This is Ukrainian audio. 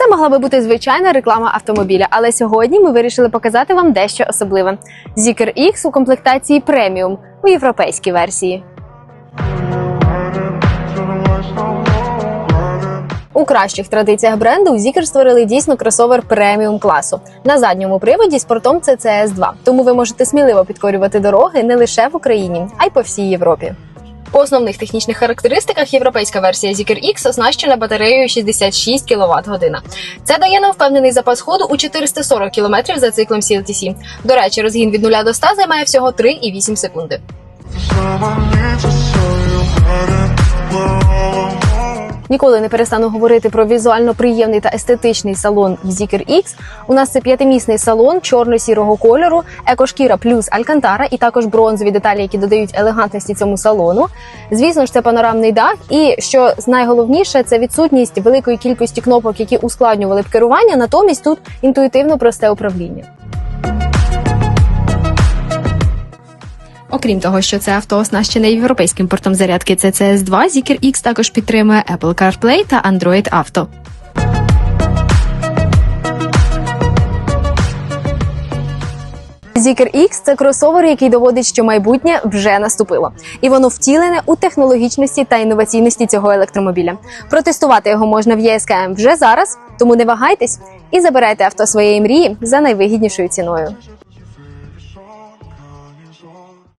Це могла би бути звичайна реклама автомобіля, але сьогодні ми вирішили показати вам дещо особливе. Zikr X у комплектації преміум у європейській версії. У кращих традиціях бренду Zikr створили дійсно кросовер преміум класу на задньому приводі з портом CCS 2 Тому ви можете сміливо підкорювати дороги не лише в Україні, а й по всій Європі. По основних технічних характеристиках європейська версія Zikr X оснащена батареєю 66 кВт година. Це дає нам впевнений запас ходу у 440 км за циклом CLTC. До речі, розгін від 0 до 100 займає всього 3,8 секунди. Ніколи не перестану говорити про візуально приємний та естетичний салон Zikr X. У нас це п'ятимісний салон чорно-сірого кольору, екошкіра плюс алькантара, і також бронзові деталі, які додають елегантності цьому салону. Звісно ж, це панорамний дах. І що найголовніше, це відсутність великої кількості кнопок, які ускладнювали б керування. Натомість тут інтуїтивно просте управління. Окрім того, що це авто оснащене європейським портом зарядки CCS 2 Zikr X також підтримує Apple CarPlay та Android Auto. Zikr X – це кросовер, який доводить, що майбутнє вже наступило, і воно втілене у технологічності та інноваційності цього електромобіля. Протестувати його можна в ЄСКМ вже зараз, тому не вагайтесь і забирайте авто своєї мрії за найвигіднішою ціною.